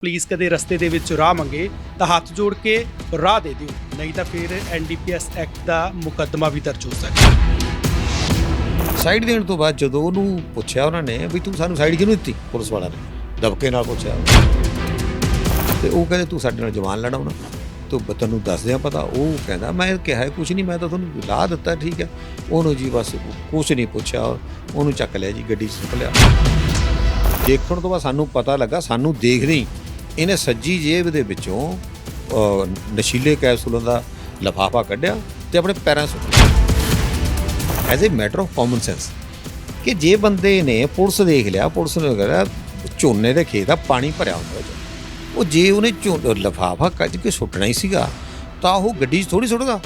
Police ਕਦੇ ਰਸਤੇ ਦੇ ਵਿੱਚ ਰਾਹ ਮੰਗੇ ਤਾਂ ਹੱਥ ਜੋੜ ਕੇ ਰਾਹ ਦੇ ਦਿਓ, ਨਹੀਂ ਤਾਂ ਫਿਰ ਐਨਡੀਪੀਐਸ ਐਕਟ ਦਾ ਮੁਕੱਦਮਾ ਵੀ ਦਰਜ ਹੋ ਸਕਦਾ ਸਾਈਡ ਦੇਣ ਤੋਂ ਬਾਅਦ ਜਦੋਂ ਉਹਨੂੰ ਪੁੱਛਿਆ ਉਹਨਾਂ ਨੇ ਵੀ ਤੂੰ ਸਾਨੂੰ ਸਾਈਡ ਕਿਉਂ ਦਿੱਤੀ? ਪੁਲਿਸ ਵਾਲਾ ਨੇ। ਦਬਕੇ ਨਾਲ ਪੁੱਛਿਆ ਤੇ ਉਹ ਕਹਿੰਦੇ, ਤੂੰ ਸਾਡੇ ਨਾਲ ਜਵਾਨ ਲੜਾਉਣਾ। ਤੂੰ ਬ- ਤੈਨੂੰ ਦੱਸਦਿਆਂ ਪਤਾ। ਉਹ ਕਹਿੰਦਾ, ਮੈਂ ਕਿਹਾ ਕੁਝ ਨਹੀਂ, ਮੈਂ ਤਾਂ ਤੁਹਾਨੂੰ ਰਾਹ ਦਿੱਤਾ, ਠੀਕ ਹੈ। ਉਹਨੂੰ ਜੀ ਬਸ ਕੁਝ ਨਹੀਂ ਪੁੱਛਿਆ। ਉਹਨੂੰ ਚੱਕ ਲਿਆ ਜੀ, ਗੱਡੀ 'ਚ ਸੁੱਟ ਲਿਆ। ਦੇਖਣ ਤੋਂ ਬਾਅਦ ਸਾਨੂੰ ਪਤਾ ਲੱਗਾ, ਸਾਨੂੰ ਦੇਖਦੇ ਹੀ ਇਹਨੇ ਸੱਜੀ ਜੇਬ ਦੇ ਵਿੱਚੋਂ ਨਸ਼ੀਲੇ ਕੈਪਸੂਲਾਂ ਦਾ ਲਫਾਫਾ ਕੱਢਿਆ ਤੇ ਆਪਣੇ ਪੈਰਾਂ 'ਚ ਸੁੱਟ as a matter of common sense ਕਿ ਜੇ ਬੰਦੇ ਨੇ ਪੁਲਿਸ ਦੇਖ ਲਿਆ, ਪੁਲਿਸ ਨੇ ਕਹਿੰਦਾ ਝੋਨੇ ਦੇ ਖੇਤ ਦਾ ਪਾਣੀ ਭਰਿਆ ਹੁੰਦਾ ਉਹ 'ਚ। ਉਹ ਜੇ ਉਹਨੇ ਝੋ, ਲਫਾਫਾ ਕੱਢ ਕੇ ਸੁੱਟਣਾ ਹੀ ਸੀਗਾ, ਤਾਂ ਉਹ ਗੱਡੀ 'ਚ ਥੋੜੀ ਸੁੱਟਦਾ।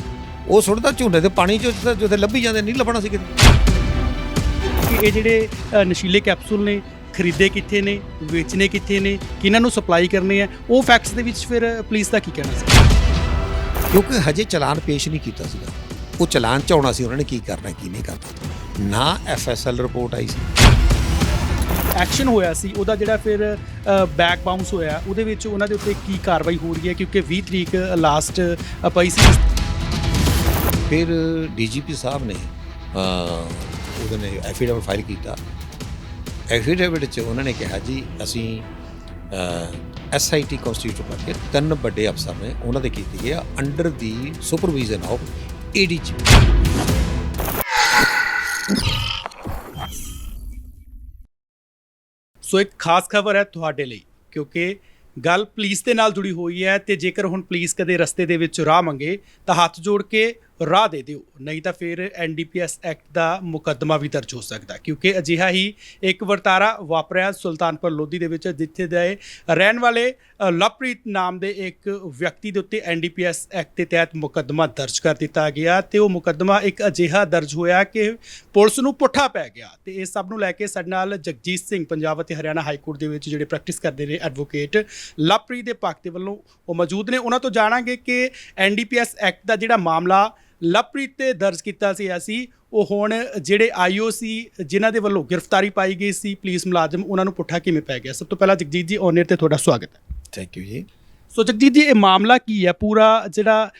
ਉਹ ਸੁੱਟਦਾ ਝੋਨੇ ਦੇ ਪਾਣੀ 'ਚ, ਜਿੱਥੇ- ਲੱਭੀ ਜਾਂਦੇ, ਨਹੀਂ ਲੱਭਣਾ ਸੀ ਕਿਤੇ। ਇਹ ਜਿਹੜੇ ਨਸ਼ੀਲੇ ਕੈਪਸੂਲ ਨੇ ਖਰੀਦੇ ਕਿੱਥੇ ਨੇ ਵੇਚਣੇ ਕਿੱਥੇ ਨੇ ਕਿਹਨਾਂ ਨੂੰ ਸਪਲਾਈ ਕਰਨੇ ਆ ਉਹ ਫੈਕਟਸ ਦੇ ਵਿੱਚ ਫਿਰ ਪੁਲਿਸ ਦਾ ਕੀ ਕਹਿਣਾ ਸੀ? ਕਿਉਂਕਿ ਹਜੇ ਚਲਾਨ ਪੇਸ਼ ਨਹੀਂ ਕੀਤਾ ਸੀਗਾ। ਉਹ ਚਲਾਨ ਚ ਆਉਣਾ ਸੀ ਉਹਨਾਂ ਨੇ ਕੀ ਕਰਨਾ ਕੀ ਨਹੀਂ ਕਰਨਾ। ਨਾ ਐਫਐਸਐਲ ਰਿਪੋਰਟ ਆਈ ਸੀ। ਐਕਸ਼ਨ ਹੋਇਆ ਸੀ ਉਹਦਾ ਜਿਹੜਾ ਫਿਰ ਬੈਕ ਬਾਉਂਸ ਹੋਇਆ ਉਹਦੇ ਵਿੱਚ ਉਹਨਾਂ ਦੇ ਉੱਤੇ ਕੀ ਕਾਰਵਾਈ ਹੋ ਰਹੀ ਹੈ ਕਿਉਂਕਿ 20 ਤਰੀਕ ਲਾਸਟ ਪਈ ਸੀ। ਫਿਰ ਡੀਜੀਪੀ ਸਾਹਿਬ ਨੇ ਉਹਦੇ ਨੇ ਐਫੀਡੇਵਿਟ ਫਾਈਲ ਕੀਤਾ। ਐਫੀਡੇਵਿਟ 'ਚ ਉਹਨਾਂ ਨੇ ਕਿਹਾ ਜੀ, ਅਸੀਂ ਐਸਆਈਟੀ ਕਨਸਟੀਟਿਊਟ ਕਰਕੇ ਤਿੰਨ ਵੱਡੇ ਅਫਸਰ ਨੇ, ਉਹਨਾਂ ਦੇ ਕੀਤੀ ਗਈ under the supervision of ADG so ਇੱਕ ਖਾਸ ਖਬਰ ਹੈ ਤੁਹਾਡੇ ਲਈ, ਕਿਉਂਕਿ ਗੱਲ ਪੁਲਿਸ ਦੇ ਨਾਲ ਜੁੜੀ ਹੋਈ ਹੈ ਤੇ ਜੇਕਰ ਹੁਣ ਪੁਲਿਸ ਕਦੇ ਰਸਤੇ ਦੇ ਵਿੱਚ ਰਾਹ ਮੰਗੇ, ਤਾਂ ਹੱਥ ਜੋੜ ਕੇ ਰਾਹ ਦੇ ਦਿਓ। ਨਹੀਂ ਤਾਂ ਫਿਰ ਐਨਡੀਪੀਐਸ ਐਕਟ ਦਾ ਮੁਕੱਦਮਾ ਵੀ ਦਰਜ ਹੋ ਸਕਦਾ ਕਿਉਂਕਿ ਅਜਿਹਾ ਹੀ ਇੱਕ ਵਰਤਾਰਾ ਵਾਪਰਿਆ ਸੁਲਤਾਨਪੁਰ ਲੋਧੀ ਦੇ ਵਿੱਚ, ਜਿੱਥੇ ਦੇ ਰਹਿਣ ਵਾਲੇ ਲਵਪ੍ਰੀਤ ਨਾਮ ਦੇ ਇੱਕ ਵਿਅਕਤੀ ਦੇ ਉੱਤੇ ਐਨਡੀਪੀਐਸ ਐਕਟ ਦੇ ਤਹਿਤ ਮੁਕੱਦਮਾ ਦਰਜ ਕਰ ਦਿੱਤਾ ਗਿਆ ਤੇ ਉਹ ਮੁਕੱਦਮਾ ਇੱਕ ਅਜਿਹਾ ਦਰਜ ਹੋਇਆ ਕਿ ਪੁਲਿਸ ਨੂੰ ਪੁੱਠਾ ਪੈ ਗਿਆ। ਤੇ ਇਹ ਸਭ ਨੂੰ ਲੈ ਕੇ ਸਾਡੇ ਨਾਲ ਜਗਜੀਤ ਸਿੰਘ, ਪੰਜਾਬ ਅਤੇ ਹਰਿਆਣਾ ਹਾਈ ਕੋਰਟ ਦੇ ਵਿੱਚ ਜਿਹੜੇ ਪ੍ਰੈਕਟਿਸ ਕਰਦੇ ਨੇ ਐਡਵੋਕੇਟ ਲਵਪ੍ਰੀਤ ਦੇ ਪੱਖ ਦੇ ਵੱਲੋਂ ਉਹ ਮੌਜੂਦ ਨੇ। ਉਹਨਾਂ ਤੋਂ ਜਾਣਾਂਗੇ ਕਿ ਐਨਡੀਪੀਐਸ ਐਕਟ ਦਾ ਜਿਹੜਾ ਮਾਮਲਾ ਲਵਪ੍ਰੀਤ ਤੇ ਦਰਜ ਕੀਤਾ ਸੀ ਅਸੀਂ। ਉਹ ਹੁਣ ਜਿਹੜੇ ਆਈਓਸੀ ਜਿਨ੍ਹਾਂ ਦੇ ਵੱਲੋਂ ਗ੍ਰਿਫਤਾਰੀ ਪਾਈ ਗਈ ਸੀ ਪੁਲਿਸ ਮੁਲਾਜ਼ਮ, ਉਹਨਾਂ ਨੂੰ ਪੁੱਠਾ ਕਿਵੇਂ ਪੈ ਗਿਆ? ਸਭ ਤੋਂ ਪਹਿਲਾਂ ਜਗਜੀਤ ਜੀ ਔਨਰ ਤੇ ਤੁਹਾਡਾ ਸਵਾਗਤ ਹੈ। ਥੈਂਕ ਯੂ ਜੀ। ਸੋ ਜਗਜੀਤ ਜੀ ਇਹ ਮਾਮਲਾ ਕੀ ਹੈ? ਪੂਰਾ ਜਿਹੜਾ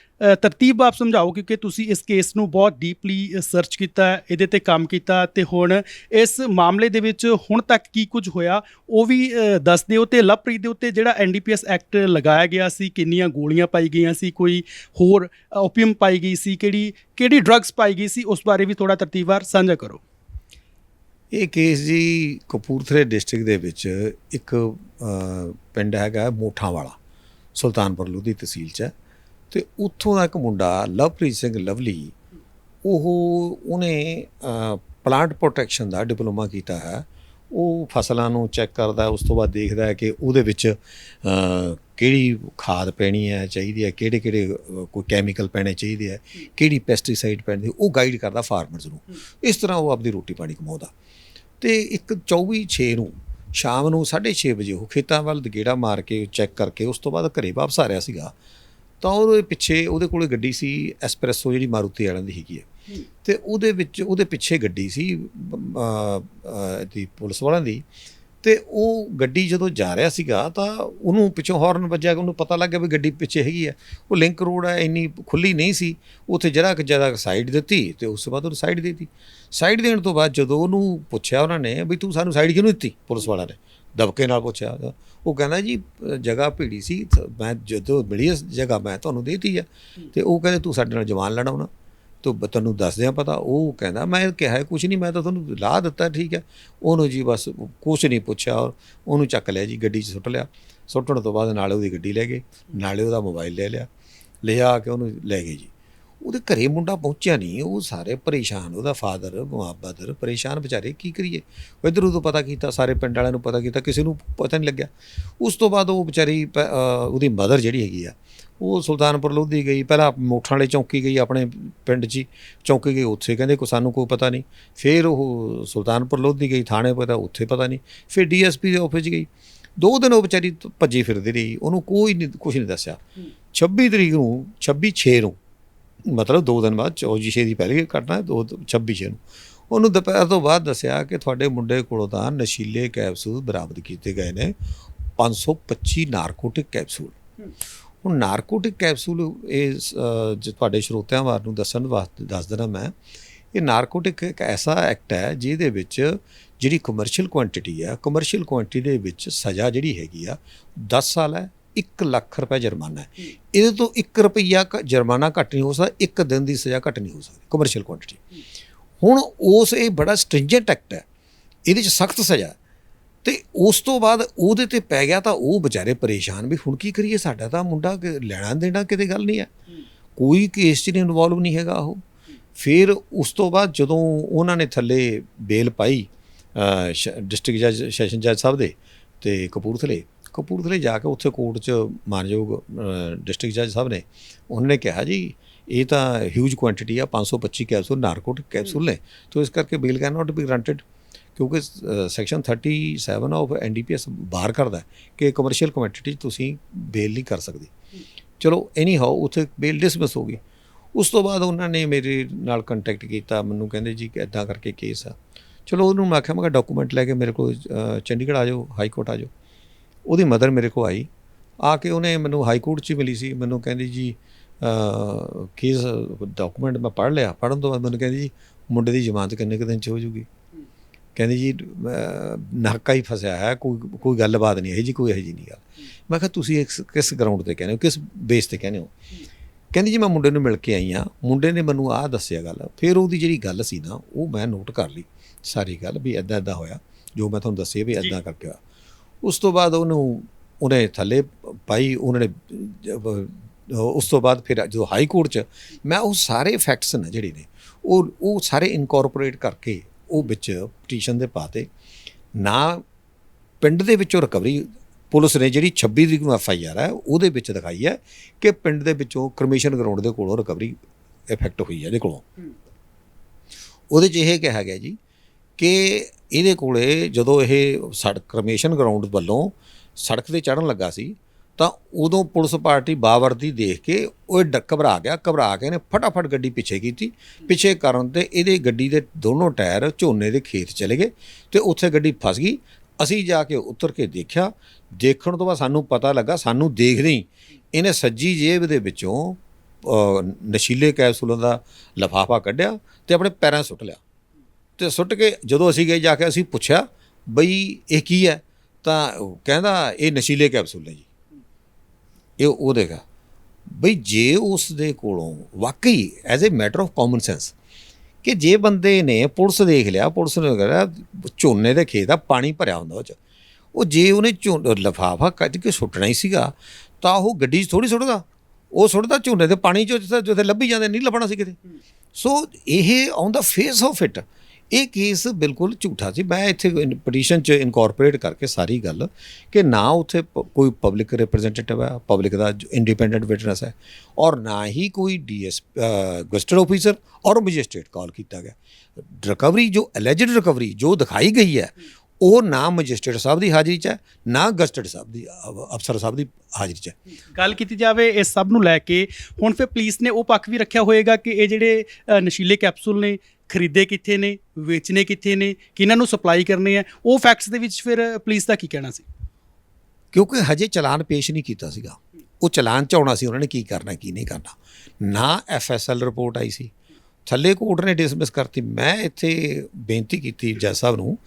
ਤਰਤੀਬ ਆਪ ਸਮਝਾਓ ਕਿਉਂਕਿ ਤੁਸੀਂ ਇਸ ਕੇਸ ਨੂੰ ਬਹੁਤ ਡੀਪਲੀ ਸਰਚ ਕੀਤਾ, ਇਹਦੇ ਤੇ ਕੰਮ ਕੀਤਾ ਤੇ ਹੁਣ ਇਸ ਮਾਮਲੇ ਦੇ ਵਿੱਚ ਹੁਣ ਤੱਕ ਕੀ ਕੁਝ ਹੋਇਆ, ਉਹ ਵੀ ਦੱਸ ਦਿਓ ਤੇ ਲਵਪ੍ਰੀਤ ਦੇ ਉੱਤੇ ਜਿਹੜਾ ਐਨਡੀਪੀਐਸ ਐਕਟ ਲਗਾਇਆ ਗਿਆ ਸੀ, ਕਿੰਨੀਆਂ ਗੋਲੀਆਂ ਪਾਈ ਗਈਆਂ ਸੀ, ਕੋਈ ਹੋਰ ਓਪੀਅਮ ਪਾਈ ਗਈ ਸੀ, ਕਿਹੜੀ ਕਿਹੜੀ ਡਰੱਗਸ ਪਾਈ ਗਈ ਸੀ, ਉਸ ਬਾਰੇ ਵੀ ਥੋੜਾ ਤਰਤੀਬਵਾਰ ਸਾਂਝਾ ਕਰੋ। ਇਹ ਕੇਸ ਜੀ ਕਪੂਰਥਲੇ ਡਿਸਟ੍ਰਿਕਟ ਦੇ ਵਿੱਚ ਇੱਕ ਪਿੰਡ ਹੈਗਾ ਮੋਠਾਂ ਵਾਲਾ ਸੁਲਤਾਨਪੁਰ ਲੋਧੀ ਤਹਿਸੀਲ 'ਚ ਤੇ ਉੱਥੋਂ ਦਾ ਇੱਕ ਮੁੰਡਾ ਲਵਪ੍ਰੀਤ ਸਿੰਘ ਲਵਲੀ ਉਹ ਉਹਨੇ ਪਲਾਂਟ ਪ੍ਰੋਟੈਕਸ਼ਨ ਦਾ ਡਿਪਲੋਮਾ ਕੀਤਾ ਹੈ। ਉਹ ਫਸਲਾਂ ਨੂੰ ਚੈੱਕ ਕਰਦਾ ਉਸ ਤੋਂ ਬਾਅਦ ਦੇਖਦਾ ਹੈ ਕਿ ਉਹਦੇ ਵਿੱਚ ਕਿਹੜੀ ਖਾਦ ਪੈਣੀ ਹੈ ਚਾਹੀਦੀ ਹੈ ਕਿਹੜੇ ਕਿਹੜੇ ਕੋਈ ਕੈਮੀਕਲ ਪੈਣੇ ਚਾਹੀਦੇ ਹੈ ਕਿਹੜੀ ਪੈਸਟੀਸਾਈਡ ਪੈਣੀ ਉਹ ਗਾਈਡ ਕਰਦਾ ਫਾਰਮਰਸ ਨੂੰ। ਇਸ ਤਰ੍ਹਾਂ ਉਹ ਆਪਦੀ ਰੋਟੀ ਪਾਣੀ ਕਮਾਉਂਦਾ। ਤੇ ਇੱਕ 24 6 ਨੂੰ ਸ਼ਾਮ ਨੂੰ 6:30 ਵਜੇ ਉਹ ਖੇਤਾਂ ਵੱਲ ਗੇੜਾ ਮਾਰ ਕੇ ਚੈੱਕ ਕਰਕੇ ਉਸ ਤੋਂ ਬਾਅਦ ਘਰੇ ਵਾਪਸ ਆ ਰਿਹਾ ਸੀਗਾ। ਤਾਂ ਉਹਦੇ ਪਿੱਛੇ ਉਹਦੇ ਕੋਲੇ ਗੱਡੀ ਸੀ ਐਸਪ੍ਰੈਸੋ ਜਿਹੜੀ ਮਾਰੂਤੀ ਵਾਲਿਆਂ ਦੀ ਹੈਗੀ ਹੈ। ਤੇ ਉਹਦੇ ਵਿੱਚ ਉਹਦੇ ਪਿੱਛੇ ਗੱਡੀ ਸੀ ਦੀ ਪੁਲਿਸ ਵਾਲਿਆਂ ਦੀ। ਤੇ ਉਹ ਗੱਡੀ ਜਦੋਂ ਜਾ ਰਿਹਾ ਸੀਗਾ ਤਾਂ ਉਹਨੂੰ ਪਿੱਛੋਂ ਹਾਰਨ ਵੱਜਿਆ ਉਹਨੂੰ ਪਤਾ ਲੱਗ ਗਿਆ ਵੀ ਗੱਡੀ ਪਿੱਛੇ ਹੈਗੀ ਹੈ ਉਹ ਲਿੰਕ ਰੋਡ ਹੈ ਇੰਨੀ ਖੁੱਲੀ ਨਹੀਂ ਸੀ। ਉੱਥੇ ਜਰਾ ਕਿ ਜ਼ਿਆਦਾ ਸਾਈਡ ਦਿੱਤੀ ਤੇ ਉਸ ਤੋਂ ਬਾਅਦ ਉਹਨੂੰ ਸਾਈਡ ਦਿੱਤੀ। ਸਾਈਡ ਦੇਣ ਤੋਂ ਬਾਅਦ ਜਦੋਂ ਉਹਨੂੰ ਪੁੱਛਿਆ ਉਹਨਾਂ ਨੇ ਵੀ ਤੂੰ ਸਾਨੂੰ ਸਾਈਡ ਕਿਉਂ ਦਿੱਤੀ? ਪੁਲਿਸ ਵਾਲਾ ਨੇ ਦਬਕੇ ਨਾਲ ਪੁੱਛਿਆ। ਉਹ ਕਹਿੰਦਾ ਜੀ, ਜਗ੍ਹਾ ਭੀੜੀ ਸੀ, ਮੈਂ ਜਦੋਂ ਮਿਲੀ ਇਸ ਜਗ੍ਹਾ ਮੈਂ ਤੁਹਾਨੂੰ ਦੇਤੀ ਆ। ਤੇ ਉਹ ਕਹਿੰਦੇ ਤੂੰ ਸਾਡੇ ਨਾਲ ਜਵਾਨ ਲੜਾਉਣਾ। ਤੂੰ ਬ- ਤੈਨੂੰ ਦੱਸਦਿਆਂ ਪਤਾ, ਉਹ ਕਹਿੰਦਾ, ਮੈਂ ਕਿਹਾ ਕੁਝ ਨਹੀਂ, ਮੈਂ ਤਾਂ ਤੁਹਾਨੂੰ ਲਾਹ ਦਿੱਤਾ, ਠੀਕ ਹੈ। ਉਹਨੂੰ ਜੀ ਬਸ ਕੁਝ ਨਹੀਂ ਪੁੱਛਿਆ, ਉਹਨੂੰ ਚੱਕ ਲਿਆ ਜੀ, ਗੱਡੀ 'ਚ ਸੁੱਟ ਲਿਆ। ਸੁੱਟਣ ਤੋਂ ਬਾਅਦ ਨਾਲੇ ਉਹਦੀ ਗੱਡੀ ਲੈ ਗਏ, ਨਾਲੇ ਉਹਦਾ ਮੋਬਾਈਲ ਲੈ ਲਿਆ ਲਿਆ ਕੇ ਉਹਨੂੰ ਲੈ ਗਏ ਜੀ। ਉਹਦੇ ਘਰੇ ਮੁੰਡਾ ਪਹੁੰਚਿਆ ਨਹੀਂ, ਉਹ ਸਾਰੇ ਪਰੇਸ਼ਾਨ, ਉਹਦਾ ਫਾਦਰ ਮੁਹੱਬਦਰ ਪਰੇਸ਼ਾਨ ਵਿਚਾਰੇ, ਕੀ ਕਰੀਏ? ਇਧਰ ਉਧਰ ਪਤਾ ਕੀਤਾ, ਸਾਰੇ ਪਿੰਡ ਵਾਲਿਆਂ ਨੂੰ ਪਤਾ ਕੀਤਾ, ਕਿਸੇ ਨੂੰ ਪਤਾ ਨਹੀਂ ਲੱਗਿਆ। ਉਸ ਤੋਂ ਬਾਅਦ ਉਹ ਵਿਚਾਰੀ ਪ- ਉਹਦੀ ਮਦਰ ਜਿਹੜੀ ਹੈਗੀ ਆ ਉਹ ਸੁਲਤਾਨਪੁਰ ਲੋਧੀ ਗਈ ਪਹਿਲਾਂ ਮੋਠਾਂ ਵਾਲੇ ਚੌਂਕੀ ਗਈ ਆਪਣੇ ਪਿੰਡ 'ਚ ਚੌਂਕੀ ਗਈ ਉੱਥੇ ਕਹਿੰਦੇ ਕੋ ਸਾਨੂੰ ਕੋਈ ਪਤਾ ਨਹੀਂ। ਫਿਰ ਉਹ ਸੁਲਤਾਨਪੁਰ ਲੋਧੀ ਗਈ ਥਾਣੇ ਪਤਾ ਉੱਥੇ ਪਤਾ ਨਹੀਂ। ਫਿਰ ਡੀਐਸਪੀ ਦੇ ਆਫਿਸ 'ਚ ਗਈ। ਦੋ ਦਿਨ ਉਹ ਵਿਚਾਰੀ ਭੱਜੀ ਫਿਰਦੀ ਰਹੀ ਉਹਨੂੰ ਕੋਈ ਨਹੀਂ ਕੁਝ ਨਹੀਂ ਦੱਸਿਆ। 26 ਤਰੀਕ ਨੂੰ 26 6 ਨੂੰ ਮਤਲਬ ਦੋ ਦਿਨ ਬਾਅਦ 24 ਛੇ ਦੀ ਪਹਿਲੀ ਘਟਨਾ ਹੈ, ਦੋ 26 ਛੇ ਨੂੰ। ਉਹਨੂੰ ਦੁਪਹਿਰ ਤੋਂ ਬਾਅਦ ਦੱਸਿਆ ਕਿ ਤੁਹਾਡੇ ਮੁੰਡੇ ਕੋਲੋਂ ਤਾਂ ਨਸ਼ੀਲੇ ਕੈਪਸੂਲ ਬਰਾਮਦ ਕੀਤੇ ਗਏ ਨੇ। 525 ਨਾਰਕੋਟਿਕ ਕੈਪਸੂਲ। ਹੁਣ ਨਾਰਕੋਟਿਕ ਕੈਪਸੂਲ ਇਹ ਜੇ ਤੁਹਾਡੇ ਸਰੋਤਿਆਂ ਵਾਰ ਨੂੰ ਦੱਸਣ ਵਾਸਤੇ ਦੱਸ ਦੇਣਾ ਮੈਂ ਇਹ ਨਾਰਕੋਟਿਕ ਇੱਕ ਐਸਾ ਐਕਟ ਹੈ ਜਿਹਦੇ ਵਿੱਚ ਜਿਹੜੀ ਕਮਰਸ਼ੀਅਲ ਕੁਆਂਟੀਟੀ ਹੈ ਕਮਰਸ਼ੀਅਲ ਕੁਆਂਟੀਟੀ ਦੇ ਵਿੱਚ ਸਜ਼ਾ ਜਿਹੜੀ ਹੈਗੀ ਆ 10 ਸਾਲ ਹੈ 1 ਲੱਖ ਰੁਪਏ ਜੁਰਮਾਨਾ ਹੈ। ਇਹਦੇ ਤੋਂ 1 ਰੁਪਈਆ ਕ- ਜੁਰਮਾਨਾ ਘੱਟ ਨਹੀਂ ਹੋ ਸਕਦਾ ਇੱਕ ਦਿਨ ਦੀ ਸਜ਼ਾ ਘੱਟ ਨਹੀਂ ਹੋ ਸਕਦੀ ਕਮਰਸ਼ੀਅਲ ਕੁਆਂਟੀਟੀ ਹੁਣ ਉਸ ਇਹ ਬੜਾ ਸਟ੍ਰਿੰਜੈਂਟ ਐਕਟ ਹੈ ਇਹਦੇ ਚ ਸਖਤ ਸਜ਼ਾ ਹੈ। ਤੇ ਉਸ ਤੋਂ ਬਾਅਦ ਉਹਦੇ ਤੇ ਪੈ ਗਿਆ ਤਾਂ ਉਹ ਵਿਚਾਰੇ ਪਰੇਸ਼ਾਨ ਵੀ ਹੁਣ ਕੀ ਕਰੀਏ, ਸਾਡਾ ਤਾਂ ਮੁੰਡਾ ਲੈਣਾ ਦੇਣਾ ਕਿਤੇ ਗੱਲ ਨਹੀਂ ਹੈ। ਕੋਈ ਕੇਸ 'ਚ ਨਹੀਂ ਇਨਵੋਲਵ ਨਹੀਂ ਹੈਗਾ ਉਹ। ਫਿਰ ਉਸ ਤੋਂ ਬਾਅਦ ਜਦੋਂ ਉਹਨਾਂ ਨੇ ਥੱਲੇ ਬੇਲ ਪਾਈ ਡਿਸਟ੍ਰਿਕਟ ਜੱਜ ਸੈਸ਼ਨ ਜੱਜ ਸਾਹਿਬ ਦੇ ਤੇ ਕਪੂਰਥਲੇ ਕਪੂਰਥਲੇ ਜਾ ਕੇ ਉੱਥੇ ਕੋਰਟ 'ਚ ਮਾਨਯੋਗ ਡਿਸਟ੍ਰਿਕਟ ਜੱਜ ਸਾਹਿਬ ਨੇ, ਉਹਨਾਂ ਨੇ ਕਿਹਾ ਜੀ, ਇਹ ਤਾਂ ਹਿਊਜ ਕੁਆਂਟੀਟੀ ਆ 525 ਕੈਪਸੂਲ ਨਾਰਕੋਟਿਕ ਕੈਪਸੂਲ ਨੇ। ਤੋਂ ਇਸ ਕਰਕੇ bail can not be granted ਕਿਉਂਕਿ ਸੈਕਸ਼ਨ 37 ਆਫ ਐਨਡੀਪੀਐਸ ਬਾਹਰ ਕਰਦਾ ਕਿ ਕਮਰਸ਼ੀਅਲ ਕੁਆਂਟੀਟੀ ਤੁਸੀਂ ਬੇਲ ਨਹੀਂ ਕਰ ਸਕਦੇ। ਚਲੋ ਐਨੀ ਹਾਓ ਉੱਥੇ ਬੇਲ ਡਿਸਮਿਸ ਹੋ ਗਈ। ਉਸ ਤੋਂ ਬਾਅਦ ਉਹਨਾਂ ਨੇ ਮੇਰੇ ਨਾਲ ਕੰਟੈਕਟ ਕੀਤਾ, ਮੈਨੂੰ ਕਹਿੰਦੇ ਜੀ ਕਿ ਇਦਾਂ ਕਰਕੇ ਕੇਸ ਆ। ਚਲੋ, ਉਹਨੂੰ ਮੈਂ ਆਖਿਆ, ਮੈਂ ਡਾਕੂਮੈਂਟ ਲੈ ਕੇ ਮੇਰੇ ਕੋਲ ਚੰਡੀਗੜ੍ਹ ਆ ਜਾਓ ਹਾਈ ਕੋਰਟ ਆ ਜਾਓ। ਉਹਦੀ ਮਦਰ ਮੇਰੇ ਕੋਲ ਆਈ। ਆ ਕੇ ਉਹਨੇ ਮੈਨੂੰ ਹਾਈ ਕੋਰਟ 'ਚ ਹੀ ਮਿਲੀ ਸੀ। ਮੈਨੂੰ ਕਹਿੰਦੀ ਜੀ ਕੇਸ ਡਾਕੂਮੈਂਟ ਮੈਂ ਪੜ੍ਹ ਲਿਆ। ਪੜ੍ਹਨ ਤੋਂ ਬਾਅਦ ਮੈਨੂੰ ਕਹਿੰਦੀ ਜੀ, ਮੁੰਡੇ ਦੀ ਜ਼ਮਾਨਤ ਕਿੰਨੇ ਕੁ ਦਿਨ 'ਚ ਹੋ ਜੂਗੀ? ਕਹਿੰਦੀ ਜੀ ਨਾਕਾ ਹੀ ਫਸਿਆ ਹੈ ਕੋਈ ਕੋਈ ਗੱਲਬਾਤ ਨਹੀਂ ਹੈ ਜੀ ਕੋਈ ਇਹੋ ਜੀ ਨਹੀਂ ਗੱਲ। ਮੈਂ ਕਿਹਾ ਤੁਸੀਂ ਕਿਸ ਗਰਾਊਂਡ ਤੇ ਕਹਿੰਦੇ ਹੋ ਕਿਸ ਬੇਸ ਤੇ ਕਹਿੰਦੇ ਹੋ? ਕਹਿੰਦੀ ਜੀ ਮੈਂ ਮੁੰਡੇ ਨੂੰ ਮਿਲ ਕੇ ਆਈ ਆ ਮੁੰਡੇ ਨੇ ਮੈਨੂੰ ਆਹ ਦੱਸਿਆ ਗੱਲ ਫਿਰ ਉਹਦੀ ਜਿਹੜੀ ਗੱਲ ਸੀ ਨਾ ਉਹ ਮੈਂ ਨੋਟ ਕਰ ਲਈ ਸਾਰੀ ਗੱਲ ਵੀ ਐਦਾਂ ਐਦਾਂ ਹੋਇਆ ਜੋ ਮੈਂ ਤੁਹਾਨੂੰ ਦੱਸਿਆ ਵੀ ਐਦਾਂ ਕਰਕੇ ਹੋਇਆ। ਉਸ ਤੋਂ ਬਾਅਦ ਉਹਨੂੰ ਉਹਨੇ ਥੱਲੇ ਪਾਈ ਉਹਨਾਂ ਨੇ ਉਸ ਤੋਂ ਬਾਅਦ ਫਿਰ ਜਦੋਂ ਹਾਈ ਕੋਰਟ 'ਚ ਮੈਂ ਉਹ ਸਾਰੇ ਫੈਕਟਸ ਨੇ ਜਿਹੜੇ ਨੇ ਉਹ ਉਹ ਸਾਰੇ ਇਨਕੋਰਪੋਰੇਟ ਕਰਕੇ ਉਹ ਵਿੱਚ ਪਟੀਸ਼ਨ ਦੇ ਪਾਤੇ। ਨਾ ਪਿੰਡ ਦੇ ਵਿੱਚੋਂ ਰਿਕਵਰੀ ਪੁਲਿਸ ਨੇ ਜਿਹੜੀ 26 ਤਰੀਕ ਨੂੰ ਐਫ ਆਈ ਆਰ ਹੈ ਉਹਦੇ ਵਿੱਚ ਦਿਖਾਈ ਹੈ ਕਿ ਪਿੰਡ ਦੇ ਵਿੱਚੋਂ ਕਰਮੇਸ਼ਨ ਗਰਾਊਂਡ ਦੇ ਕੋਲੋਂ ਰਿਕਵਰੀ ਇਫੈਕਟ ਹੋਈ ਹੈ ਇਹਦੇ ਕੋਲੋਂ। ਉਹਦੇ 'ਚ ਇਹ ਕਿਹਾ ਗਿਆ ਜੀ ਕਿ ਇਹਦੇ ਕੋਲੇ ਜਦੋਂ ਇਹ ਸੜਕ ਕਰਮੇਸ਼ਨ ਗਰਾਊਂਡ ਵੱਲੋਂ ਸੜਕ ਤੇ ਚੜਨ ਲੱਗਾ ਸੀ ਤਾਂ ਉਦੋਂ ਪੁਲਿਸ ਪਾਰਟੀ ਬਾਵਰਦੀ ਦੇਖ ਕੇ ਉਹ ਡ- ਘਬਰਾ ਗਿਆ, ਘਬਰਾ ਕੇ ਨੇ ਫਟਾਫਟ ਗੱਡੀ ਪਿੱਛੇ ਕੀਤੀ। ਪਿੱਛੇ ਕਰਨ ਤੇ ਇਹਦੇ ਗੱਡੀ ਦੇ ਦੋਨੋਂ ਟਾਇਰ ਝੋਨੇ ਦੇ ਖੇਤ ਚਲੇ ਗਏ ਤੇ ਉੱਥੇ ਗੱਡੀ ਫਸ ਗਈ। ਅਸੀਂ ਜਾ ਕੇ ਉਤਰ ਕੇ ਦੇਖਿਆ, ਦੇਖਣ ਤੋਂ ਬਾਅਦ ਸਾਨੂੰ ਪਤਾ ਲੱਗਾ, ਸਾਨੂੰ ਦੇਖਦੇ ਹੀ ਇਹਨੇ ਸੱਜੀ ਜੇਬ ਦੇ ਵਿੱਚੋਂ ਨਸ਼ੀਲੇ ਕੈਪਸੂਲਾਂ ਦਾ ਲਫਾਫਾ ਕੱਢਿਆ ਤੇ ਆਪਣੇ ਪੈਰਾਂ ਸੁੱਟ ਲਿਆ। ਤੇ ਸੁੱਟ ਕੇ ਜਦੋਂ ਅਸੀਂ ਗਏ ਜਾ ਕੇ ਅਸੀਂ ਪੁੱਛਿਆ, ਬਈ, ਇਹ ਕੀ ਹੈ? ਤਾਂ ਕਹਿੰਦਾ, ਇਹ ਨਸ਼ੀਲੇ ਕੈਪਸੂਲ ਨੇ ਜੀ। ਇਹ ਉਹ ਦੇਖਾ ਬਈ ਜੇ ਉਸ ਦੇ ਕੋਲੋਂ ਵਾਕਈ as a matter of common sense ਕਿ ਜੇ ਬੰਦੇ ਨੇ ਪੁਲਿਸ ਦੇਖ ਲਿਆ ਪੁਲਿਸ ਨੇ ਕਰਿਆ ਝੋਨੇ ਦੇ ਖੇਤ ਦਾ ਪਾਣੀ ਭਰਿਆ ਹੁੰਦਾ ਉਹ ਚ। ਉਹ ਜੇ ਉਹਨੇ ਲਫਾਫਾ ਕੱਢ ਕੇ ਸੁੱਟਣਾ ਹੀ ਸੀਗਾ ਤਾਂ ਉਹ ਗੱਡੀ 'ਚ ਥੋੜੀ ਸੁੱਟਦਾ। ਉਹ ਸੁੱਟਦਾ ਝੋਨੇ ਦੇ ਪਾਣੀ 'ਚ ਜਿੱਥੇ ਲੱਭੀ ਜਾਂਦੇ ਨਹੀਂ ਲੱਭਣਾ ਸੀ ਕਿਤੇ। ਸੋ ਇਹ on the face of it ਇਹ ਕੇਸ ਬਿਲਕੁਲ ਝੂਠਾ ਸੀ। ਮੈਂ ਇੱਥੇ ਪਟੀਸ਼ਨ 'ਚ ਇਨਕੋਰਪੋਰੇਟ ਕਰਕੇ ਸਾਰੀ ਗੱਲ ਕਿ ਨਾ ਉੱਥੇ ਪ- ਕੋਈ ਪਬਲਿਕ ਰਿਪਰੈਜ਼ੈਂਟੇਟਿਵ ਹੈ ਪਬਲਿਕ ਦਾ ਇੰਡੀਪੈਂਡੈਂਟ ਵਿਟਨੈਸ ਹੈ ਔਰ ਨਾ ਹੀ ਕੋਈ ਡੀਐਸ ਗਸਟਡ ਆਫੀਸਰ ਔਰ ਮੈਜਿਸਟ੍ਰੇਟ ਕਾਲ ਕੀਤਾ ਗਿਆ। ਰਿਕਵਰੀ ਜੋ ਅਲੈਜਡ ਰਿਕਵਰੀ ਜੋ ਦਿਖਾਈ ਗਈ ਹੈ ਉਹ ਨਾ ਮੈਜਿਸਟ੍ਰੇਟ ਸਾਹਿਬ ਦੀ ਹਾਜ਼ਰੀ 'ਚ ਹੈ ਨਾ ਗਸਟਡ ਸਾਹਿਬ ਦੀ ਅ- ਅਫਸਰ ਸਾਹਿਬ ਦੀ ਹਾਜ਼ਰੀ 'ਚ ਹੈ। ਗੱਲ ਕੀਤੀ ਜਾਵੇ ਇਸ ਸਭ ਨੂੰ ਲੈ ਕੇ ਹੁਣ ਫਿਰ ਪੁਲਿਸ ਨੇ ਉਹ ਪੱਖ ਵੀ ਰੱਖਿਆ ਹੋਏਗਾ ਕਿ ਇਹ ਜਿਹੜੇ ਅ, ਨਸ਼ੀਲੇ ਕੈਪਸੂਲ ਨੇ ਖਰੀਦੇ ਕਿੱਥੇ ਨੇ ਵੇਚਣੇ ਕਿੱਥੇ ਨੇ ਕਿਹਨਾਂ ਨੂੰ ਸਪਲਾਈ ਕਰਨੇ ਆ ਉਹ ਫੈਕਟਸ ਦੇ ਵਿੱਚ ਫਿਰ ਪੁਲਿਸ ਦਾ ਕੀ ਕਹਿਣਾ ਸੀ? ਕਿਉਂਕਿ ਹਜੇ ਚਲਾਨ ਪੇਸ਼ ਨਹੀਂ ਕੀਤਾ ਸੀਗਾ। ਉਹ ਚਲਾਨ ਚ ਆਉਣਾ ਸੀ ਉਹਨਾਂ ਨੇ ਕੀ ਕਰਨਾ ਕੀ ਨਹੀਂ ਕਰਨਾ। ਨਾ ਐਫਐਸਐਲ ਰਿਪੋਰਟ ਆਈ ਸੀ। ਥੱਲੇ ਕੋਰਟ ਨੇ ਡਿਸਮਿਸ ਕਰਤੀ। ਮੈਂ ਇੱਥੇ ਬੇਨਤੀ ਕੀਤੀ ਜੱਜ ਸਾਹਿਬ ਨੂੰ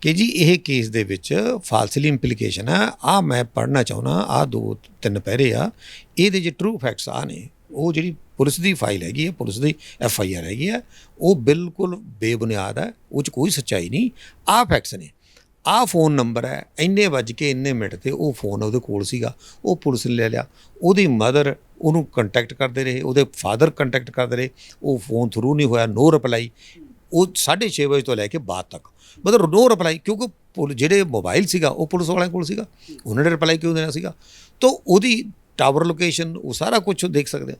ਕਿ ਜੀ ਇਹ ਕੇਸ ਦੇ ਵਿੱਚ ਫਾਲਸਲੀ ਇੰਪਲੀਕੇਸ਼ਨ ਹੈ ਆ ਮੈਂ ਪੜ੍ਹਨਾ ਚਾਹੁੰਦਾ ਆ ਦੋ ਤਿੰਨ ਪਹਿਰੇ ਆ, ਇਹਦੇ ਜੇ ਟਰੂ ਫੈਕਟਸ ਆ ਨੇ, ਉਹ ਜਿਹੜੀ ਪੁਲਿਸ ਦੀ ਫਾਈਲ ਹੈਗੀ ਹੈ ਪੁਲਿਸ ਦੀ ਐਫ ਆਈ ਆਰ ਹੈਗੀ ਹੈ ਉਹ ਬਿਲਕੁਲ ਬੇਬੁਨਿਆਦ ਹੈ ਉਹ ਚ ਕੋਈ ਸੱਚਾਈ ਨਹੀਂ ਆ ਫੈਕਟਸ ਨੇ। ਆਹ ਫੋਨ ਨੰਬਰ ਹੈ, ਇੰਨੇ ਵੱਜ ਕੇ ਇੰਨੇ ਮਿੰਟ ਤੇ ਉਹ ਫੋਨ ਉਹਦੇ ਕੋਲ ਸੀਗਾ, ਉਹ ਪੁਲਿਸ ਨੇ ਲੈ ਲਿਆ, ਉਹਦੀ ਮਦਰ ਉਹਨੂੰ ਕੰਟੈਕਟ ਕਰਦੇ ਰਹੇ, ਉਹਦੇ ਫਾਦਰ ਕੰਟੈਕਟ ਕਰਦੇ ਰਹੇ, ਉਹ ਫੋਨ ਥਰੂ ਨਹੀਂ ਹੋਇਆ ਨੋ ਰਿਪਲਾਈ ਉਹ 6:30 ਵਜੇ ਤੋਂ ਲੈ ਕੇ ਬਾਅਦ ਤੱਕ। ਮਤਲਬ ਨੋ ਰਿਪਲਾਈ ਕਿਉਂਕਿ ਪੁਲ- ਜਿਹੜੇ ਮੋਬਾਈਲ ਸੀਗਾ, ਉਹ ਪੁਲਿਸ ਵਾਲਿਆਂ ਕੋਲ ਸੀਗਾ। ਉਹਨਾਂ ਨੇ ਰਿਪਲਾਈ ਕਿਉਂ ਦੇਣਾ ਸੀਗਾ? ਤਾਂ ਉਹਦੀ ਟਾਵਰ ਲੋਕੇਸ਼ਨ ਉਹ ਸਾਰਾ ਕੁਝ ਦੇਖ ਸਕਦੇ ਹੋ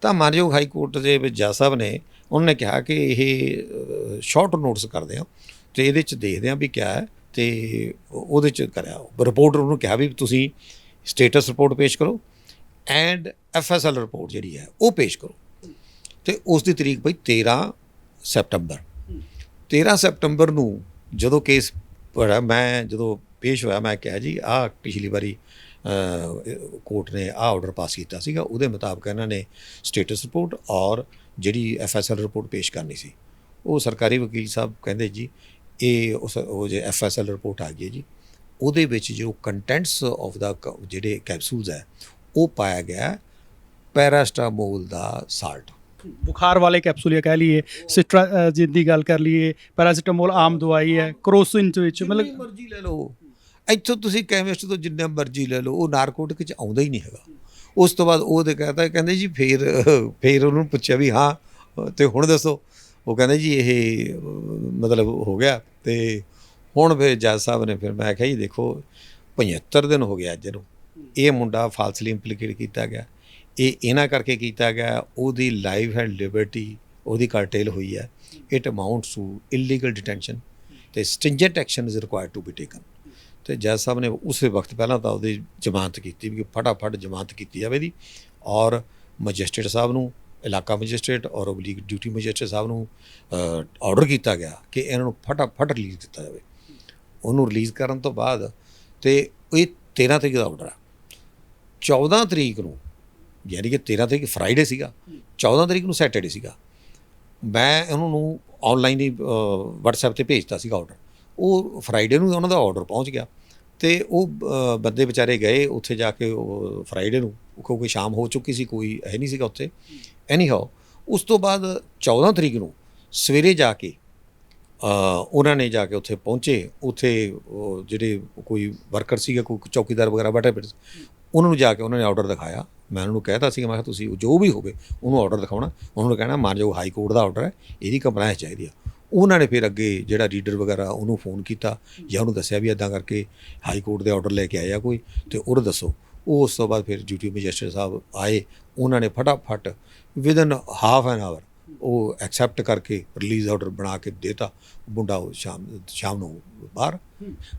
ਤਾਂ ਮਾਨਯੋਗ ਹਾਈ ਕੋਰਟ ਦੇ ਵਿੱਚ ਜੱਜ ਸਾਹਿਬ ਨੇ, ਉਹਨਾਂ ਨੇ ਕਿਹਾ ਕਿ ਇਹ ਸ਼ਾਰਟ ਨੋਟਿਸ ਕਰਦੇ ਆ। ਤੇ ਇਹਦੇ ਚ ਦੇਖਦੇ ਆ ਵੀ ਕਿਆ ਹੈ ਤੇ ਉਹ- ਉਹਦੇ ਚ ਕਰਿਆ। ਰਿਪੋਰਟਰ ਉਹਨੂੰ ਕਿਹਾ ਵੀ ਤੁਸੀਂ ਸਟੇਟਸ ਰਿਪੋਰਟ ਪੇਸ਼ ਕਰੋ ਐਂਡ ਐਫਐਸਐਲ ਰਿਪੋਰਟ ਜਿਹੜੀ ਹੈ, ਉਹ ਪੇਸ਼ ਕਰੋ। ਤੇ ਉਸ ਦੀ ਤਰੀਕ ਪਈ 13 ਸੈਪਟੰਬਰ। 13 ਸੈਪਟੰਬਰ ਨੂੰ ਜਦੋਂ ਕੇਸ ਪੜਾ ਮੈਂ ਜਦੋਂ ਪੇਸ਼ ਹੋਇਆ, ਮੈਂ ਕਿਹਾ ਜੀ, ਆਹ ਪਿਛਲੀ ਵਾਰੀ ਕੋਰਟ ਨੇ ਆਹ ਆਰਡਰ ਪਾਸ ਕੀਤਾ ਸੀਗਾ, ਉਹਦੇ ਮੁਤਾਬਕ ਇਹਨਾਂ ਨੇ ਸਟੇਟਸ ਰਿਪੋਰਟ ਔਰ ਜਿਹੜੀ ਐਫਐਸਐਲ ਰਿਪੋਰਟ ਪੇਸ਼ ਕਰਨੀ ਸੀ। ਉਹ ਸਰਕਾਰੀ ਵਕੀਲ ਸਾਹਿਬ ਕਹਿੰਦੇ ਜੀ, ਇਹ ਉਸ, ਉਹ ਜੇ ਐਫਐਸਐਲ ਰਿਪੋਰਟ ਆ ਗਈ ਹੈ ਜੀ, ਉਹਦੇ ਵਿੱਚ ਜੋ ਕੰਟੈਂਟਸ ਆਫ ਦਾ ਜਿਹੜੇ ਕੈਪਸੂਲਸ ਹੈ, ਉਹ ਪਾਇਆ ਗਿਆ ਪੈਰਾਸਟਾਮੋਲ ਦਾ ਸਾਲਟ। ਬੁਖਾਰ ਵਾਲੇ ਕੈਪਸੂਲ ਜਾਂ ਕਹਿ ਲਈਏ, ਸਿਟਰਾ ਜਿੰਨ ਦੀ ਗੱਲ ਕਰ ਲਈਏ ਪੈਰਾਸੀਟਾਮੋਲ ਆਮ ਦਵਾਈ ਹੈ, ਕਰੋਸਿਨ ਚ ਵਿੱਚ, ਮਤਲਬ ਮਰਜ਼ੀ ਲੈ ਲਓ। ਇੱਥੋਂ ਤੁਸੀਂ ਕੈਮਿਸਟ ਤੋਂ ਜਿੰਨਾ ਮਰਜ਼ੀ ਲੈ ਲਓ, ਉਹ ਨਾਰਕੋਟਿਕ ਚ ਆਉਂਦਾ ਹੀ ਨਹੀਂ ਹੈਗਾ। ਉਸ ਤੋਂ ਬਾਅਦ ਉਹ ਤੇ ਕਹਤਾ, ਕਹਿੰਦੇ ਜੀ ਫੇਰ ਫੇਰ ਉਹਨੂੰ ਪੁੱਛਿਆ ਵੀ ਹਾਂ, ਤੇ ਹੁਣ ਦੱਸੋ। ਉਹ ਕਹਿੰਦੇ ਜੀ ਇਹ, ਮਤਲਬ ਹੋ ਗਿਆ, ਤੇ ਹੁਣ ਫਿਰ ਜੱਜ ਸਾਹਿਬ ਨੇ ਫਿਰ ਮੈਂ ਕਿਹਾ ਜੀ ਦੇਖੋ 75 ਦਿਨ ਹੋ ਗਿਆ ਅੱਜ ਨੂੰ। ਇਹ ਮੁੰਡਾ ਫਾਲਸਲੀ ਇੰਪਲੀਕੇਟ ਕੀਤਾ ਗਿਆ। ਇਹ ਇਹਨਾਂ ਕਰਕੇ ਕੀਤਾ ਗਿਆ, ਉਹਦੀ ਲਾਈਫ ਐਂਡ ਲਿਬਰਟੀ ਉਹਦੀ ਕਰਟੇਲ ਹੋਈ ਹੈ। It amounts to illegal detention ਤੇ stringent action is required to be taken ਤੇ ਜੱਜ ਸਾਹਿਬ ਨੇ ਉਸੇ ਵਕਤ ਪਹਿਲਾਂ ਤਾਂ ਉਹਦੀ ਜ਼ਮਾਨਤ ਕੀਤੀ ਵੀ ਫਟਾਫਟ ਜ਼ਮਾਨਤ ਕੀਤੀ ਜਾਵੇ ਦੀ ਔਰ ਮੈਜਿਸਟ੍ਰੇਟ ਸਾਹਿਬ ਨੂੰ, ਇਲਾਕਾ ਮੈਜਿਸਟ੍ਰੇਟ ਔਰ ਓਬਲੀਗ ਡਿਊਟੀ ਮੈਜਿਸਟ੍ਰੇਟ ਸਾਹਿਬ ਨੂੰ ਆਰਡਰ ਕੀਤਾ ਗਿਆ ਕਿ ਇਹਨਾਂ ਨੂੰ ਫਟਾਫਟ ਰਿਲੀਜ਼ ਦਿੱਤਾ ਜਾਵੇ। ਉਹਨੂੰ ਰਿਲੀਜ਼ ਕਰਨ ਤੋਂ ਬਾਅਦ ਤੇ ਇਹ 13 ਤਰੀਕ ਦਾ ਆਰਡਰ ਆ। 14 ਤਰੀਕ ਨੂੰ ਯਾਨੀ ਕਿ 13 ਤਰੀਕ ਫਰਾਈਡੇ ਸੀਗਾ 14 ਤਰੀਕ ਨੂੰ ਸੈਟਰਡੇ ਸੀਗਾ। ਮੈਂ ਉਹਨਾਂ ਨੂੰ ਆਨਲਾਈਨ ਹੀ WhatsApp ਤੇ ਭੇਜਤਾ ਸੀਗਾ ਆਰਡਰ ਉਹ ਫਰਾਈਡੇ ਨੂੰ ਉਹਨਾਂ ਦਾ ਆਰਡਰ ਪਹੁੰਚ ਗਿਆ ਤੇ ਉਹ ਬੰਦੇ ਵਿਚਾਰੇ ਗਏ ਉੱਥੇ ਜਾ ਕੇ ਉਹ ਫਰਾਈਡੇ ਨੂੰ, ਕਿਉਂਕਿ ਸ਼ਾਮ ਹੋ ਚੁੱਕੀ ਸੀ, ਕੋਈ ਹੈ ਨਹੀਂ ਸੀਗਾ ਉੱਥੇ। ਐਨੀ ਹਾਓ ਉਸ ਤੋਂ ਬਾਅਦ 14 ਤਰੀਕ ਨੂੰ ਸਵੇਰੇ ਜਾ ਕੇ ਉਹਨਾਂ ਨੇ ਜਾ ਕੇ ਉੱਥੇ ਪਹੁੰਚੇ। ਉੱਥੇ ਜਿਹੜੇ ਕੋਈ ਵਰਕਰ ਸੀਗਾ, ਕੋਈ ਚੌਕੀਦਾਰ ਵਗੈਰਾ ਬੈਠੇ ਬੈਠੇ ਉਹਨਾਂ ਨੂੰ ਜਾ ਕੇ ਉਹਨਾਂ ਨੇ ਆਰਡਰ ਦਿਖਾਇਆ। ਮੈਂ ਉਹਨਾਂ ਨੂੰ ਕਹਿਤਾ ਸੀ ਮੈਂ ਕਿਹਾ ਤੁਸੀਂ ਜੋ ਵੀ ਹੋਵੇ ਉਹਨੂੰ ਆਰਡਰ ਦਿਖਾਉਣਾ। ਉਹਨਾਂ ਨੂੰ ਕਹਿਣਾ ਮਾਨਯੋਗ ਹਾਈ ਕੋਰਟ ਦਾ ਆਰਡਰ ਹੈ, ਇਹਦੀ ਕੰਪਲਾਈਂਸ ਚਾਹੀਦੀ ਆ। ਉਹਨਾਂ ਨੇ ਫਿਰ ਅੱਗੇ ਜਿਹੜਾ ਰੀਡਰ ਵਗੈਰਾ, ਉਹਨੂੰ ਫੋਨ ਕੀਤਾ ਜਾਂ ਉਹਨੂੰ ਦੱਸਿਆ ਵੀ ਇਦਾਂ ਕਰਕੇ ਹਾਈ ਕੋਰਟ ਦੇ ਆਰਡਰ ਲੈ ਕੇ ਆਇਆ ਕੋਈ, ਤੇ ਉਹ ਦੱਸੋ। ਉਹ ਉਸ ਤੋਂ ਬਾਅਦ ਫਿਰ ਡਿਊਟੀ ਮੈਜਿਸਟਰੇਟ ਸਾਹਿਬ ਆਏ, ਉਹਨਾਂ ਨੇ ਫਟਾਫਟ ਵਿਦਨ ਹਾਫ ਐਨ ਆਵਰ ਉਹ ਐਕਸੈਪਟ ਕਰਕੇ ਰਿਲੀਜ਼ ਆਰਡਰ ਬਣਾ ਕੇ ਦੇਤਾ। ਮੁੰਡਾ ਉਹ ਸ਼ਾਮ ਸ਼ਾਮ ਨੂੰ ਬਾਹਰ।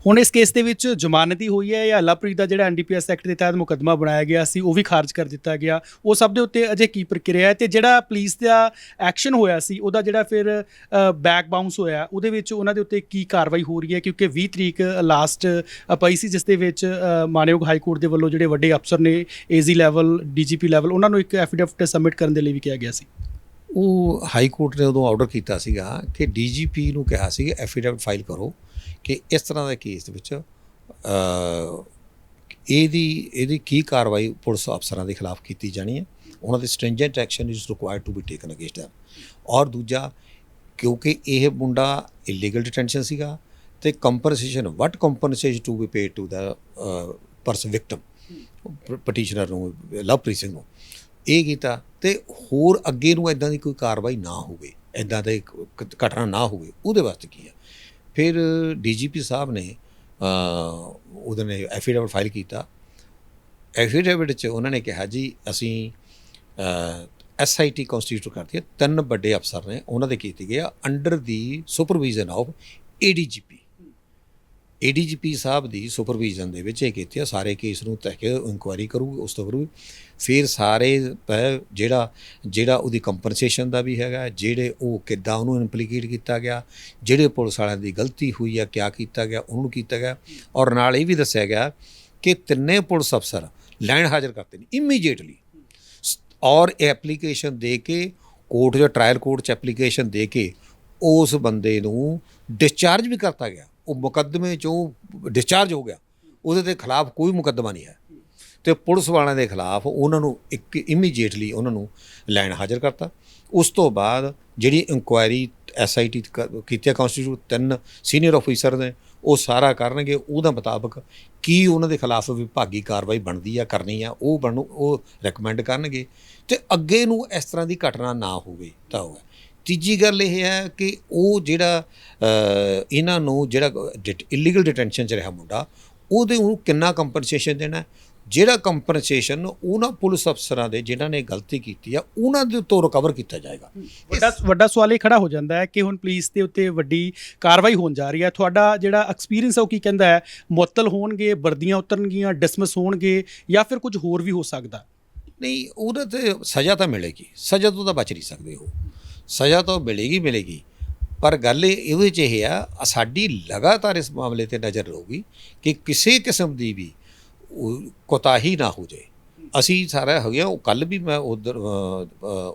ਹੁਣ ਇਸ ਕੇਸ ਦੇ ਵਿੱਚ ਜ਼ਮਾਨਤੀ ਹੋਈ ਹੈ ਜਾਂ ਲਵਪ੍ਰੀਤ ਦਾ ਜਿਹੜਾ ਐਨਡੀਪੀਐਸ ਐਕਟ ਦੇ ਤਹਿਤ ਮੁਕੱਦਮਾ ਬਣਾਇਆ ਗਿਆ ਸੀ, ਉਹ ਵੀ ਖਾਰਜ ਕਰ ਦਿੱਤਾ ਗਿਆ। ਉਹ ਸਭ ਦੇ ਉੱਤੇ ਅਜੇ ਕੀ ਪ੍ਰਕਿਰਿਆ ਹੈ ਤੇ ਜਿਹੜਾ ਪੁਲਿਸ ਦਾ ਐਕਸ਼ਨ ਹੋਇਆ ਸੀ, ਉਹਦਾ ਜਿਹੜਾ ਫਿਰ ਬੈਕ ਬਾਉਂਸ ਹੋਇਆ, ਉਹਦੇ ਵਿੱਚ ਉਹਨਾਂ ਦੇ ਉੱਤੇ ਕੀ ਕਾਰਵਾਈ ਹੋ ਰਹੀ ਹੈ? ਕਿਉਂਕਿ 20 ਤਰੀਕ ਲਾਸਟ ਪਈ ਸੀ, ਜਿਸ ਦੇ ਵਿੱਚ ਮਾਨਯੋਗ ਹਾਈ ਕੋਰਟ ਦੇ ਵੱਲੋਂ ਜਿਹੜੇ ਵੱਡੇ ਅਫਸਰ ਨੇ ਏਜ਼ੀ ਲੈਵਲ ਡੀਜੀਪੀ ਲੈਵਲ ਉਹਨਾਂ ਨੂੰ ਇੱਕ ਐਫੀਡੇਵਿਟ ਸਬਮਿਟ ਕਰਨ ਦੇ ਲਈ ਵੀ ਕਿਹਾ ਗਿਆ ਸੀ। ਉਹ ਹਾਈ ਕੋਰਟ ਨੇ ਉਦੋਂ ਆਰਡਰ ਕੀਤਾ ਸੀਗਾ ਕਿ ਡੀਜੀਪੀ ਨੂੰ ਕਿਹਾ ਸੀ ਐਫੀਡੇਵਿਟ ਫਾਈਲ ਕਰੋ ਕਿ ਇਸ ਤਰ੍ਹਾਂ ਦੇ ਕੇਸ ਦੇ ਵਿੱਚ ਇਹਦੀ ਇਹਦੀ ਕੀ ਕਾਰਵਾਈ ਪੁਲਿਸ ਅਫਸਰਾਂ ਦੇ ਖਿਲਾਫ ਕੀਤੀ ਜਾਣੀ ਹੈ। ਉਹਨਾਂ ਦੇ stringent action is required to be taken against them ਔਰ ਦੂਜਾ, ਕਿਉਂਕਿ ਇਹ ਮੁੰਡਾ ਇਲੀਗਲ ਡਿਟੈਂਸ਼ਨ ਸੀਗਾ ਤੇ compensation what compensation to be paid to the person victim petitioner ਨੂੰ, ਲਵਪ੍ਰੀਤ ਸਿੰਘ ਨੂੰ। ਇਹ ਕੀਤਾ ਤੇ ਹੋਰ ਅੱਗੇ ਨੂੰ ਇਦਾਂ ਦੀ ਕੋਈ ਕਾਰਵਾਈ ਨਾ ਹੋਵੇ ਇਦਾਂ ਦੇ ਕ- ਘਟਨਾ ਨਾ ਹੋਵੇ, ਉਹਦੇ ਵਾਸਤੇ ਕੀ ਆ? ਫਿਰ ਡੀਜੀਪੀ ਸਾਹਿਬ ਨੇ ਉਹਦੇ ਨੇ ਐਫੀਡੇਵਿਟ ਫਾਈਲ ਕੀਤਾ। ਐਫੀਡੇਵਿਟ 'ਚ ਉਹਨਾਂ ਨੇ ਕਿਹਾ ਜੀ, ਅਸੀਂ ਐਸਆਈਟੀ ਕਨਸਟੀਟਿਊਟ ਕਰਤੀ ਹੈ, ਤਿੰਨ ਵੱਡੇ ਅਫਸਰ ਨੇ, ਉਹਨਾਂ ਦੇ ਕੀਤੀ ਗਏ ਆ under the supervision of ADGP ADGP ਸਾਹਿਬ ਦੀ ਸੁਪਰਵੀਜ਼ਨ ਦੇ ਵਿੱਚ ਇਹ ਕੀਤੀ ਆ, ਸਾਰੇ ਕੇਸ ਨੂੰ ਤਹਿ ਇਨਕੁਆਇਰੀ ਕਰੂਗੀ ਉਸ ਤੋਂ ਕਰੂ ਫਿਰ ਸਾਰੇ ਜਿਹੜਾ ਜਿਹੜਾ ਉਹਦੀ ਕੰਪਨਸੇਸ਼ਨ ਦਾ ਵੀ ਹੈਗਾ, ਜਿਹੜੇ ਉਹ ਕਿੱਦਾਂ ਉਹਨੂੰ ਇੰਪਲੀਕੇਟ ਕੀਤਾ ਗਿਆ, ਜਿਹੜੇ ਪੁਲਿਸ ਵਾਲਿਆਂ ਦੀ ਗਲਤੀ ਹੋਈ ਆ, ਕਿਆ ਕੀਤਾ ਗਿਆ, ਉਹਨੂੰ ਕੀਤਾ ਗਿਆ, ਔਰ ਨਾਲ ਇਹ ਵੀ ਦੱਸਿਆ ਗਿਆ ਕਿ ਤਿੰਨੇ ਪੁਲਿਸ ਅਫਸਰ ਲਾਈਨ ਹਾਜ਼ਰ ਕਰਤੇ ਨੇ ਇਮੀਡੀਏਟਲੀ ਔਰ ਇਹ ਐਪਲੀਕੇਸ਼ਨ ਦੇ ਕੇ ਕੋਰਟ ਜੋ ਟ੍ਰਾਇਲ ਕੋਰਟ ਚ ਐਪਲੀਕੇਸ਼ਨ ਦੇ ਕੇ, ਉਸ ਬੰਦੇ ਨੂੰ ਡਿਸਚਾਰਜ ਵੀ ਕਰਤਾ ਗਿਆ। ਉਹ ਮੁਕੱਦਮੇ ਚੋਂ ਡਿਸਚਾਰਜ ਹੋ ਗਿਆ। ਉਹਦੇ ਦੇ ਖਿਲਾਫ ਕੋਈ ਮੁਕੱਦਮਾ ਨਹੀਂ ਹੈ। ਤੇ ਪੁਲਿਸ ਵਾਲਿਆਂ ਦੇ ਖਿਲਾਫ ਉਹਨਾਂ ਨੂੰ ਇੱਕ ਇਮੀਡੀਏਟਲੀ ਉਹਨਾਂ ਨੂੰ ਲਾਈਨ ਹਾਜ਼ਰ ਕਰਤਾ। ਉਸ ਤੋਂ ਬਾਅਦ ਜਿਹੜੀ ਇਨਕੁਆਇਰੀ ਐਸਆਈਟੀ ਕੀਤੀ ਕਨਸਟੀਟਿਊਟ ਤਿੰਨ ਸੀਨੀਅਰ ਅਫੀਸਰ ਨੇ, ਉਹ ਸਾਰਾ ਕਰਨਗੇ। ਉਹਦਾ ਮੁਤਾਬਕ ਕੀ ਉਹਨਾਂ ਦੇ ਖਿਲਾਫ ਵਿਭਾਗੀ ਕਾਰਵਾਈ ਬਣਦੀ ਆ, ਕਰਨੀ ਆ, ਉਹ ਬਣੂ, ਉਹ ਰეკਮੈਂਡ ਕਰਨਗੇ। ਤੇ ਅੱਗੇ ਨੂੰ ਇਸ ਤਰ੍ਹਾਂ ਦੀ ਘਟਨਾ ਨਾ ਹੋਵੇ ਤਾਂ ਹੋਵੇ। ਤੀਜੀ ਗੱਲ ਇਹ ਹੈ ਕਿ ਉਹ ਜਿਹੜਾ ਇਹਨਾਂ ਨੂੰ ਜਿਹੜਾ ਇਲੀਗਲ ਡਿਟੈਂਸ਼ਨ ਚ ਰਿਹਾ ਮੁੰਡਾ ਉਹਦੇ ਨੂੰ ਕਿੰਨਾ ਕੰਪਨਸੇਸ਼ਨ ਦੇਣਾ ਹੈ? ਜਿਹੜਾ ਕੰਪਨਸੇਸ਼ਨ ਉਹਨਾਂ ਪੁਲਿਸ ਅਫਸਰਾਂ ਦੇ ਜਿਨ੍ਹਾਂ ਨੇ ਗਲਤੀ ਕੀਤੀ ਆ ਉਹਨਾਂ ਦੇ ਤੋਂ ਰਿਕਵਰ ਕੀਤਾ ਜਾਏਗਾ। ਵੱਡਾ ਵੱਡਾ ਸਵਾਲ ਇਹ ਖੜਾ ਹੋ ਜਾਂਦਾ ਹੈ ਕਿ ਹੁਣ ਪੁਲਿਸ ਦੇ ਉੱਤੇ ਵੱਡੀ ਕਾਰਵਾਈ ਹੋਣ ਜਾ ਰਹੀ ਹੈ। ਤੁਹਾਡਾ ਜਿਹੜਾ ਐਕਸਪੀਰੀਅੰਸ ਹੈ ਉਹ ਕੀ ਕਹਿੰਦਾ ਹੈ? ਮੁਅੱਤਲ ਹੋਣਗੇ ਵਰਦੀਆਂ ਉਤਰਨਗੀਆਂ ਡਿਸਮਿਸ ਹੋਣਗੇ ਜਾਂ ਫਿਰ ਕੁਝ ਹੋਰ ਵੀ ਹੋ ਸਕਦਾ? ਨਹੀਂ ਉਹਦੇ ਤੇ ਸਜ਼ਾ ਤਾਂ ਮਿਲੇਗੀ। ਸਜ਼ਾ ਤੋਂ ਤਾਂ ਬਚ ਨਹੀਂ ਸਕਦੇ ਉਹ। ਸਜ਼ਾ ਤਾਂ ਮਿਲੇਗੀ ਮਿਲੇਗੀ। ਪਰ ਗੱਲ ਇਹ, ਇਹਦੇ 'ਚ ਇਹ ਆ ਸਾਡੀ ਲਗਾਤਾਰ ਇਸ ਮਾਮਲੇ ਤੇ ਨਜ਼ਰ ਰਹੂਗੀ ਕਿ ਕਿਸੇ ਕਿਸਮ ਦੀ ਵੀ ਕੋਤਾਹੀ ਨਾ ਹੋ ਜਾਏ। ਅਸੀਂ ਸਾਰਾ ਹੋ ਗਿਆ ਉਹ ਕੱਲ ਵੀ ਮੈਂ ਉਧਰ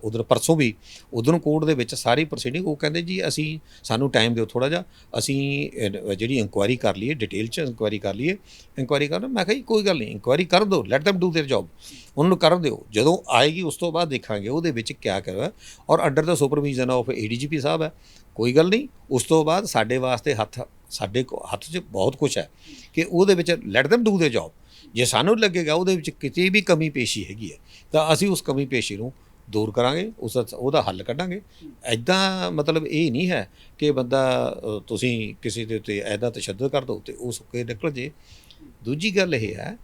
ਉਧਰ ਪਰਸੋਂ ਵੀ ਉਧਰ ਕੋਰਟ ਦੇ ਵਿੱਚ ਸਾਰੀ ਪ੍ਰੋਸੀਡਿੰਗ ਉਹ ਕਹਿੰਦੇ ਜੀ ਅਸੀਂ ਸਾਨੂੰ ਟਾਈਮ ਦਿਓ ਥੋੜਾ ਜਿਹਾ ਅਸੀਂ ਅਹ, ਜਿਹੜੀ ਇਨਕੁਆਇਰੀ ਕਰ ਲਈਏ ਡਿਟੇਲ ਚ ਇਨਕੁਆਇਰੀ ਕਰ ਲਈਏ ਇਨਕੁਆਇਰੀ ਕਰਨ ਮੈਂ ਕਿਹਾ ਜੀ ਕੋਈ ਗੱਲ ਨਹੀਂ ਇਨਕੁਆਇਰੀ ਕਰ ਦਿਓ let them do their job ਉਹਨਾਂ ਨੂੰ ਕਰਨ ਦਿਓ ਜਦੋਂ ਆਏਗੀ ਉਸ ਤੋਂ ਬਾਅਦ ਦੇਖਾਂਗੇ ਉਹਦੇ ਵਿੱਚ ਕੀ ਕਰਵਾ ਔਰ under the supervision of ADGP ਸਾਹਿਬ ਹੈ ਕੋਈ ਗੱਲ ਨਹੀਂ ਉਸ ਤੋਂ ਬਾਅਦ ਸਾਡੇ ਵਾਸਤੇ ਹੱਥ ਸਾਡੇ ਕੋ ਹੱਥ 'ਚ ਬਹੁਤ ਕੁਝ ਹੈ ਕਿ ਉਹਦੇ ਵਿੱਚ let them do their job ਜੇ ਸਾਨੂੰ ਲੱਗੇਗਾ, ਉਹਦੇ ਵਿੱਚ ਕਿਤੇ ਵੀ ਕਮੀ ਪੇਸ਼ੀ ਹੈਗੀ ਹੈ, ਤਾਂ ਅਸੀਂ ਉਸ ਕਮੀ ਪੇਸ਼ੀ ਨੂੰ ਦੂਰ ਕਰਾਂਗੇ, ਉਸ ਉਹਦਾ ਹੱਲ ਕੱਢਾਂਗੇ। ਐਦਾਂ ਮਤਲਬ ਇਹ ਨਹੀਂ ਹੈ ਕਿ ਬੰਦਾ ਤੁਸੀਂ ਕਿਸੇ ਦੇ ਉੱਤੇ ਐਦਾ ਤਸ਼ੱਦਦ ਕਰ ਦੋ ਤੇ ਉਹ ਸੁੱਕੇ ਨਿਕਲ ਜੇ। ਦੂਜੀ ਗੱਲ ਇਹ ਹੈ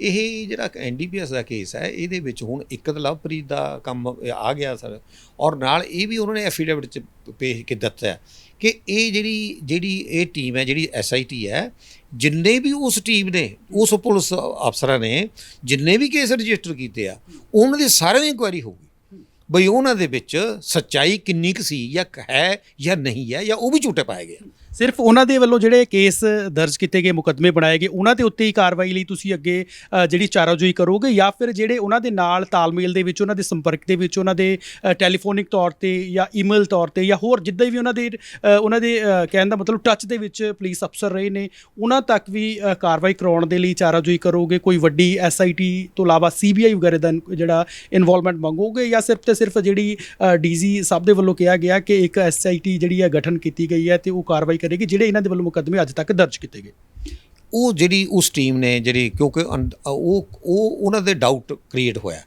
ਇਹ ਜਿਹੜਾ ਐਨਡੀਪੀਐਸ ਦਾ ਕੇਸ ਹੈ, ਇਹਦੇ ਵਿੱਚ ਹੁਣ ਇੱਕ ਤਾਂ ਲਵਪ੍ਰੀਤ ਦਾ ਕੰਮ ਆ ਗਿਆ ਸਰ, ਔਰ ਨਾਲ ਇਹ ਵੀ ਉਹਨਾਂ ਨੇ ਐਫੀਡੇਵਿਟ ਚ ਪੇਸ਼ ਕੇ ਦਿੱਤਾ ਕਿ ਇਹ ਜਿਹੜੀ ਜਿਹੜੀ ਇਹ ਟੀਮ ਹੈ, ਜਿਹੜੀ ਐਸਆਈਟੀ ਹੈ, ਜਿੰਨੇ ਵੀ ਉਸ ਟੀਮ ਨੇ, ਉਸ ਪੁਲਿਸ ਅਫਸਰਾਂ ਨੇ, ਜਿੰਨੇ ਵੀ ਕੇਸ ਰਜਿਸਟਰ ਕੀਤੇ ਆ, ਉਹਨਾਂ ਦੀ ਸਾਰਿਆਂ ਦੀ ਇਨਕੁਆਇਰੀ ਹੋਊਗੀ। ਬਈ ਉਹਨਾਂ ਦੇ ਵਿੱਚ ਸੱਚਾਈ ਕਿੰਨੀ ਕੁ ਸੀ ਜਾਂ ਹੈ ਜਾਂ ਨਹੀਂ ਹੈ ਜਾਂ ਉਹ ਵੀ ਝੂਟੇ ਪਾਇਆ ਗਿਆ ਸਿਰਫ ਉਹਨਾਂ ਦੇ ਵੱਲੋਂ ਜਿਹੜੇ ਕੇਸ ਦਰਜ ਕੀਤੇ ਗਏ ਮੁਕੱਦਮੇ ਬਣਾਏ ਗਏ ਉਹਨਾਂ ਦੇ ਉੱਤੇ ਹੀ ਕਾਰਵਾਈ ਲਈ ਤੁਸੀਂ ਅੱਗੇ ਅ, ਜਿਹੜੀ ਚਾਰਾਜੋਈ ਕਰੋਗੇ ਜਾਂ ਫਿਰ ਜਿਹੜੇ ਉਹਨਾਂ ਦੇ ਨਾਲ ਤਾਲਮੇਲ ਦੇ ਵਿੱਚ ਉਹਨਾਂ ਦੇ ਸੰਪਰਕ ਦੇ ਵਿੱਚ ਉਹਨਾਂ ਦੇ ਟੈਲੀਫੋਨਿਕ ਤੌਰ ਤੇ ਜਾਂ ਈਮੇਲ ਤੌਰ ਤੇ ਜਾਂ ਹੋਰ ਜਿੱਦਾਂ ਵੀ ਉਹਨਾਂ ਦੇ ਅ, ਉਹਨਾਂ ਦੇ ਅ, ਕਹਿਣ ਦਾ ਮਤਲਬ ਟੱਚ ਦੇ ਵਿੱਚ ਪੁਲਿਸ ਅਫਸਰ ਰਹੇ ਨੇ ਉਹਨਾਂ ਤੱਕ ਵੀ ਅ, ਕਾਰਵਾਈ ਕਰਾਉਣ ਦੇ ਲਈ ਚਾਰਾਜੋਈ ਕਰੋਗੇ? ਕੋਈ ਵੱਡੀ ਐਸਆਈਟੀ ਤੋਂ ਇਲਾਵਾ ਸੀਬੀਆਈ ਵਗੈਰਾ ਦਾ ਜਿਹੜਾ ਇਨਵੋਲਵਮੈਂਟ ਮੰਗੋਗੇ ਜਾਂ ਸਿਰਫ ਤੇ ਸਿਰਫ ਜਿਹੜੀ ਡੀਜੀ ਸਾਹਿਬ ਦੇ ਵੱਲੋਂ ਕਿਹਾ ਗਿਆ ਕਿ ਇੱਕ ਐਸਆਈਟੀ ਜਿਹੜੀ ਹੈ ਗਠਨ ਕੀਤੀ ਗਈ ਹੈ ਤੇ ਉਹ ਕਾਰਵਾਈ ਕਰੇਗੀ, ਜਿਹੜੇ ਇਹਨਾਂ ਦੇ ਵੱਲੋਂ ਮੁਕੱਦਮੇ ਅੱਜ ਤੱਕ ਦਰਜ ਕੀਤੇ ਗਏ। ਉਹ ਜਿਹੜੀ ਉਸ ਟੀਮ ਨੇ ਜਿਹੜੀ ਕਿਉਂਕਿ ਅੰ- ਉਹ ਉਹ, ਉਹਨਾਂ ਦੇ ਡਾਊਟ ਕ੍ਰੀਏਟ ਹੋਇਆ।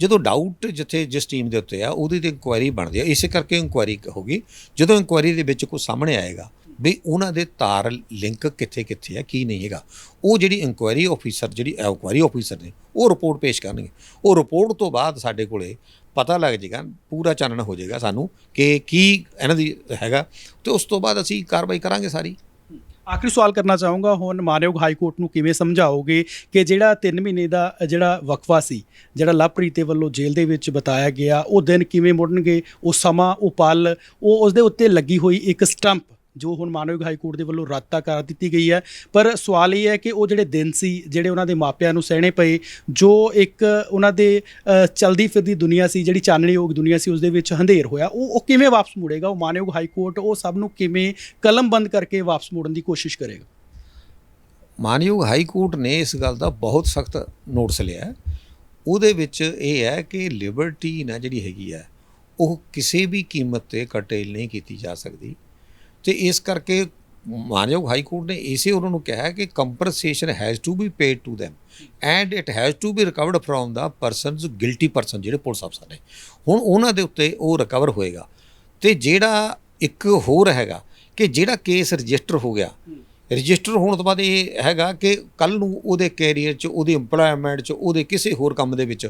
ਜਦੋਂ ਡਾਊਟ ਜਿੱਥੇ ਜਿਸ ਟੀਮ ਦੇ ਉੱਤੇ ਆ, ਉਹਦੀ ਤੇ ਇਨਕੁਆਇਰੀ ਬਣਦੀ ਆ। ਇਸੇ ਕਰਕੇ ਇਨਕੁਆਇਰੀ ਹੋਗੀ। ਜਦੋਂ ਇਨਕੁਆਇਰੀ ਦੇ ਵਿੱਚ ਕੋਈ ਸਾਹਮਣੇ ਆਏਗਾ, ਵੀ ਉਹਨਾਂ ਦੇ ਤਾਰ ਲਿੰਕ ਕਿੱਥੇ ਕਿੱਥੇ ਆ, ਕੀ ਨਹੀਂ ਹੈਗਾ। ਉਹ ਜਿਹੜੀ ਇਨਕੁਆਇਰੀ ਆਫੀਸਰ ਜਿਹੜੀ ਇਨਕੁਆਇਰੀ ਆਫੀਸਰ ਨੇ, ਉਹ ਰਿਪੋਰਟ ਪੇਸ਼ ਕਰਨਗੇ। ਉਹ ਰਿਪੋਰਟ ਤੋਂ ਬਾਅਦ ਸਾਡੇ ਕੋਲੇ ਪਤਾ ਲੱਗ ਜਾਏਗਾ ਪੂਰਾ ਚਾਨਣ ਹੋ ਜਾਏਗਾ ਸਾਨੂੰ ਕਿ ਕੀ ਇਹਨਾਂ ਦੀ ਹੈਗਾ ਤੇ ਉਸ ਤੋਂ ਬਾਅਦ ਅਸੀਂ ਕਾਰਵਾਈ ਕਰਾਂਗੇ ਸਾਰੀ। ਆਖਰੀ ਸਵਾਲ ਕਰਨਾ ਚਾਹੂੰਗਾ, ਹੁਣ ਮਾਨਯੋਗ ਹਾਈ ਕੋਰਟ ਨੂੰ ਕਿਵੇਂ ਸਮਝਾਓਗੇ ਕਿ ਜਿਹੜਾ 3 ਮਹੀਨੇ ਦਾ, ਜਿਹੜਾ ਵਕਫਾ ਸੀ, ਜਿਹੜਾ ਲਵਪ੍ਰੀਤ ਦੇ ਵੱਲੋਂ ਜੇਲ੍ਹ ਦੇ ਵਿੱਚ ਬਤਾਇਆ ਗਿਆ, ਉਹ ਦਿਨ ਕਿਵੇਂ ਮੁੜਨਗੇ, ਉਹ ਸਮਾਂ, ਉਹ ਪਲ, ਉਹ ਉਸ ਦੇ ਉੱਤੇ ਲੱਗੀ ਹੋਈ ਇੱਕ ਸਟੰਪ ਜੋ ਹੁਣ ਮਾਨਯੋਗ ਹਾਈ ਕੋਰਟ ਦੇ ਵੱਲੋਂ ਰੱਦ ਤਾਂ ਕਰ ਦਿੱਤੀ ਗਈ ਹੈ। ਪਰ ਸਵਾਲ ਇਹ ਹੈ ਕਿ ਉਹ ਜਿਹੜੇ ਦਿਨ ਸੀ, ਜਿਹੜੇ ਉਹਨਾਂ ਦੇ ਮਾਪਿਆਂ ਨੂੰ ਸਹਿਣੇ ਪਏ, ਜੋ ਇੱਕ ਉਹਨਾਂ ਦੇ ਚਲਦੀ ਫਿਰਦੀ ਦੁਨੀਆ ਸੀ, ਜਿਹੜੀ ਚਾਨਣਯੋਗ ਦੁਨੀਆ ਸੀ ਉਸ ਦੇ ਵਿੱਚ ਹੰਧੇਰ ਹੋਇਆ, ਉਹ ਉਹ ਕਿਵੇਂ ਵਾਪਸ ਮੁੜੇਗਾ? ਉਹ ਮਾਨਯੋਗ ਹਾਈ ਕੋਰਟ ਉਹ ਸਭ ਨੂੰ ਕਿਵੇਂ ਕਲਮਬੰਦ ਕਰਕੇ ਵਾਪਸ ਮੁੜਨ ਦੀ ਕੋਸ਼ਿਸ਼ ਕਰੇਗਾ? ਮਾਨਯੋਗ ਹਾਈ ਕੋਰਟ ਨੇ ਇਸ ਗੱਲ ਦਾ ਬਹੁਤ ਸਖਤ ਨੋਟਿਸ ਲਿਆ ਉਹਦੇ ਵਿੱਚ ਇਹ ਹੈ ਕਿ ਲਿਬਰਟੀ ਨਾ ਜਿਹੜੀ ਹੈਗੀ ਹੈ, ਉਹ ਕਿਸੇ ਵੀ ਕੀਮਤ ਤੇ ਕਟੇਲ ਨਹੀਂ ਕੀਤੀ ਜਾ ਸਕਦੀ। ਤੇ ਇਸ ਕਰਕੇ ਮਾਨਯੋਗ ਹਾਈ ਕੋਰਟ ਨੇ ਇਸੇ ਉਹਨਾਂ ਨੂੰ ਕਿਹਾ ਕਿ compensation has to be paid to them and it has to be recovered from the persons guilty person ਜਿਹੜੇ ਪੁਲਿਸ ਅਫਸਰ ਨੇ। ਹੁਣ ਉਹਨਾਂ ਦੇ ਉੱਤੇ ਉਹ ਰਿਕਵਰ ਹੋਏਗਾ ਤੇ ਜਿਹੜਾ ਇੱਕ ਹੋਰ ਹੈਗਾ ਕਿ ਜਿਹੜਾ ਕੇਸ ਰਜਿਸਟਰ ਹੋ ਗਿਆ ਰਜਿਸਟਰ ਹੋਣ ਤੋਂ ਬਾਅਦ ਇਹ ਹੈਗਾ ਕਿ ਕੱਲ ਨੂੰ ਉਹਦੇ ਕੈਰੀਅਰ 'ਚ, ਉਹਦੀ ਏਮਪਲੋਇਮੈਂਟ 'ਚ, ਉਹਦੇ ਕਿਸੇ ਹੋਰ ਕੰਮ ਦੇ ਵਿੱਚ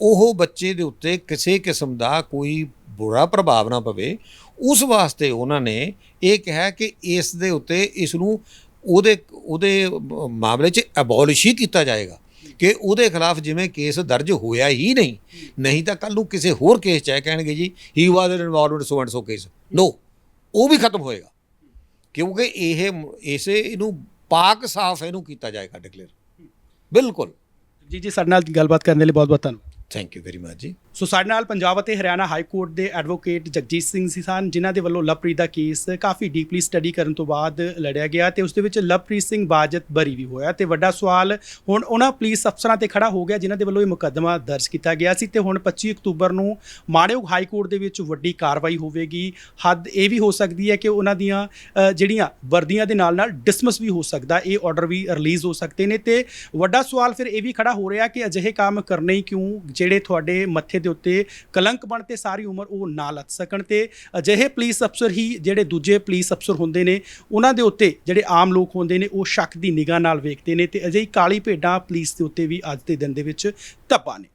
ਉਹ ਬੱਚੇ ਦੇ ਉੱਤੇ ਕਿਸੇ ਕਿਸਮ ਦਾ ਕੋਈ ਬੁਰਾ ਪ੍ਰਭਾਵ ਨਾ ਪਵੇ, ਉਸ ਵਾਸਤੇ ਉਹਨਾਂ ਨੇ ਇਹ ਕਿਹਾ ਕਿ ਇਸ ਦੇ ਉੱਤੇ ਇਸ ਨੂੰ ਉਹਦੇ ਉਹਦੇ ਮਾਮਲੇ 'ਚ ਐਬੋਲਿਸ਼ ਹੀ ਕੀਤਾ ਜਾਏਗਾ ਕਿ ਉਹਦੇ ਖਿਲਾਫ ਜਿਵੇਂ ਕੇਸ ਦਰਜ ਹੋਇਆ ਹੀ ਨਹੀਂ ਨਹੀਂ ਤਾਂ ਕੱਲ ਨੂੰ ਕਿਸੇ ਹੋਰ ਕੇਸ 'ਚ ਹੈ ਕਹਿਣਗੇ ਜੀ he was involved so and so case no ਉਹ ਵੀ ਖਤਮ ਹੋਏਗਾ, ਕਿਉਂਕਿ ਇਹ, ਇਸੇ ਇਹਨੂੰ ਪਾਕ ਸਾਫ਼ ਇਹਨੂੰ ਕੀਤਾ ਜਾਏਗਾ ਡਿਕਲੇਅਰ ਬਿਲਕੁਲ। ਜੀ ਜੀ, ਸਾਡੇ ਨਾਲ ਗੱਲਬਾਤ ਕਰਨ ਦੇ ਲਈ ਬਹੁਤ ਬਹੁਤ ਧੰਨਵਾਦ। ਥੈਂਕ ਯੂ ਵੈਰੀ ਮਚ ਜੀ। ਸੋ ਸਾਡੇ ਨਾਲ ਪੰਜਾਬ ਅਤੇ ਹਰਿਆਣਾ ਹਾਈ ਕੋਰਟ ਦੇ ਐਡਵੋਕੇਟ ਜਗਜੀਤ ਸਿੰਘ ਸੀ ਸਨ, ਜਿਨ੍ਹਾਂ ਦੇ ਵੱਲੋਂ ਲਵਪ੍ਰੀਤ ਦਾ ਕੇਸ ਕਾਫੀ ਡੀਪਲੀ ਸਟੱਡੀ ਕਰਨ ਤੋਂ ਬਾਅਦ ਲੜਿਆ ਗਿਆ ਤੇ ਉਸ ਦੇ ਵਿੱਚ ਲਵਪ੍ਰੀਤ ਸਿੰਘ ਬਾਜਤ ਬਰੀ ਵੀ ਹੋਇਆ। ਤੇ ਵੱਡਾ ਸਵਾਲ, ਹੁਣ ਉਹਨਾਂ ਪੁਲਿਸ ਅਫਸਰਾਂ ਤੇ ਖੜਾ ਹੋ ਗਿਆ, ਜਿਨ੍ਹਾਂ ਦੇ ਵੱਲੋਂ ਇਹ ਮੁਕੱਦਮਾ ਦਰਜ ਕੀਤਾ ਗਿਆ ਸੀ ਤੇ ਹੁਣ 25 ਅਕਤੂਬਰ ਨੂੰ ਮਾਣਯੋਗ ਹਾਈ ਕੋਰਟ ਦੇ ਵਿੱਚ ਵੱਡੀ ਕਾਰਵਾਈ ਹੋਵੇਗੀ। ਹੱਦ ਇਹ ਵੀ ਹੋ ਸਕਦੀ ਹੈ ਕਿ ਉਹਨਾਂ ਦੀਆਂ ਜਿਹੜੀਆਂ ਵਰਦੀਆਂ ਦੇ ਨਾਲ ਨਾਲ ਡਿਸਮਿਸ ਵੀ ਹੋ ਸਕਦਾ, ਇਹ ਆਰਡਰ ਵੀ ਰਿਲੀਜ਼ ਹੋ ਸਕਦੇ ਨੇ। ਤੇ ਵੱਡਾ ਸਵਾਲ ਫਿਰ ਇਹ ਵੀ ਖੜਾ ਹੋ ਰਿਹਾ ਕਿ ਅਜਿਹੇ ਕੰਮ ਕਰਨੇ ਹੀ ਕਿਉਂ ਜਿਹੜੇ ਤੁਹਾਡੇ ਮੱਥੇ ਦੇ ਉੱਤੇ ਕਲੰਕ ਬਣ ਤੇ ਸਾਰੀ ਉਮਰ ਉਹ ਨਾ ਲੱਥ ਸਕਣ ਤੇ ਅਜਿਹੇ ਪੁਲਿਸ ਅਫਸਰ ਹੀ ਜਿਹੜੇ ਦੂਜੇ ਪੁਲਿਸ ਅਫਸਰ ਹੁੰਦੇ ਨੇ, ਉਹਨਾਂ ਦੇ ਉੱਤੇ ਜਿਹੜੇ ਆਮ ਲੋਕ ਹੁੰਦੇ ਨੇ, ਉਹ ਸ਼ੱਕ ਦੀ ਨਿਗਾਹ ਨਾਲ ਵੇਖਦੇ ਨੇ ਤੇ ਅਜਿਹੀ ਕਾਲੀ ਭੇਡਾਂ ਪੁਲਿਸ ਦੇ ਉੱਤੇ ਵੀ ਅੱਜ ਦੇ ਦਿਨ ਦੇ ਵਿੱਚ ਧੱਪਾ ਨੇ।